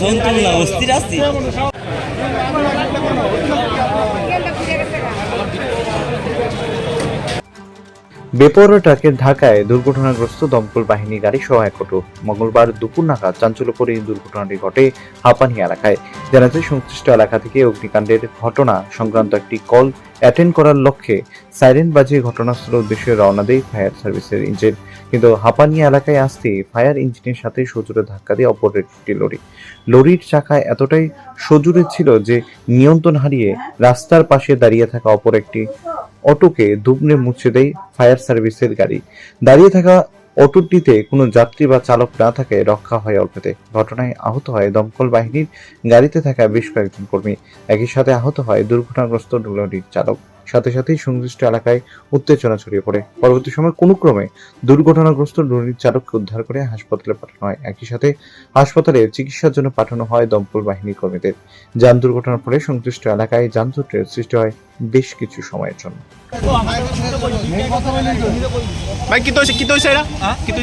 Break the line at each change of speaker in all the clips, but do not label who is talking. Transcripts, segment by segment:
জন্তু না অস্থির আছি।
বেপরোয়া ট্রাকের ঢাকায় দুর্ঘটনাগ্রস্ত দমকল বাহিনী গাড়ি সহ এক অটো। মঙ্গলবার দুপুর নাগাদ চাঞ্চল্যকর এই দুর্ঘটনাটি ঘটে হাপানি এলাকায়। জানা যায়, সংশ্লিষ্ট এলাকা থেকে অগ্নিকাণ্ডের ঘটনা সংক্রান্ত একটি কল অ্যাটেন্ড করার লক্ষ্যে সাইরেন বাজিয়ে ঘটনাস্থলের উদ্দেশ্যে রওনা দেয় ফায়ার সার্ভিসের ইঞ্জিন। কিন্তু হাপানিয়া এলাকায় আসতে ফায়ার ইঞ্জিনের সাথে সজোরে ধাক্কা দিয়ে অপর একটি লরি। লরির চাকায় এতটাই সজোরে ছিল যে নিয়ন্ত্রণ হারিয়ে রাস্তার পাশে দাঁড়িয়ে থাকা অপর একটি অটোকে দুবনে মুছে দেয় ফায়ার সার্ভিসের গাড়ি। দাঁড়িয়ে থাকা অটোটিতে কোনো যাত্রী বা চালক না থাকে রক্ষা হয় অল্পতে। ঘটনায় আহত হয় দমকল বাহিনীর গাড়িতে থাকা বেশ কয়েকজন কর্মী। একই সাথে আহত হয় দুর্ঘটনাগ্রস্ত লরির চালক। সাথে সাথেই সংশ্লিষ্ট এলাকায় উত্তেজনা ছড়িয়ে পড়ে। পরবর্তী সময় কোনো ক্রমে দুর্ঘটনাগ্রস্ত লরির চালককে উদ্ধার করে হাসপাতালে পাঠানো হয়। একই সাথে হাসপাতালে চিকিৎসার জন্য পাঠানো হয় দমকল বাহিনীর কর্মীদের। যান দুর্ঘটনার ফলে সংশ্লিষ্ট এলাকায় যানজটের সৃষ্টি হয় বেশ কিছু সময়ের জন্য।
ভাই, কি তো কি তো হইছে কি তো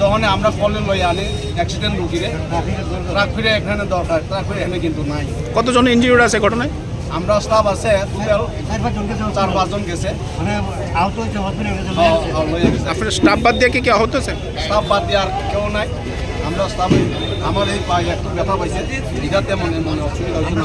যখন আমরা কলে লই আনি অ্যাক্সিডেন্ট রুগীরে ট্রাক ফিরে এখানে দরকার ট্রাক ফিরে এখানে কিন্তু নাই।
কতজন ইনজিউর্ড আছে ঘটনায়?
আমরা স্টাফ আছে টোটাল চার পাঁচজন গেছে। হ্যাঁ,
আপনার স্টাফ বাদ দিয়ে কি কি আহত আছে
স্টাফ বাদ দিয়ে আর কেউ নাই। আমরা স্টাফ আমার এই পায়ে একটু ব্যথা পাইছে এটা তেমন মনে অসুবিধা হচ্ছে না।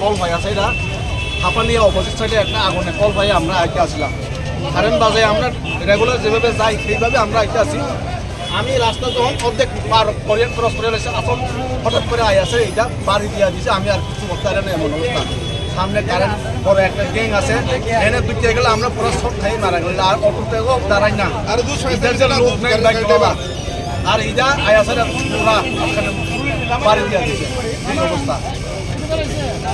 কল পাই আছে এটা হাঁপানিয়া অপোজিট সাইডে একটা আগুনে কল পাই আমরা আইতে আসলাম। কারেন্ট বাজে আমরা রেগুলার যেভাবে যাই সেইভাবে আমরা আইতে আসি। আমি রাস্তা যখন অর্ধেক পার করে ক্রস করে রয়েছে আসল হঠাৎ করে আই আছে এটা বাড়ি দিয়া দিছে। আমি আর কিছু করতে পারি না এমন অবস্থা। সামনে কারেন্ট বড় একটা গ্যাং আছে। এনে দুইতে গেলে আমরা পুরো সব খাই মারা গেল আর অটোতেও দাঁড়াই না। আর দু লোক নাই আর আই আছে পুরা বাড়ি দিয়া দিছে। এই অবস্থা। एक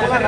দেখা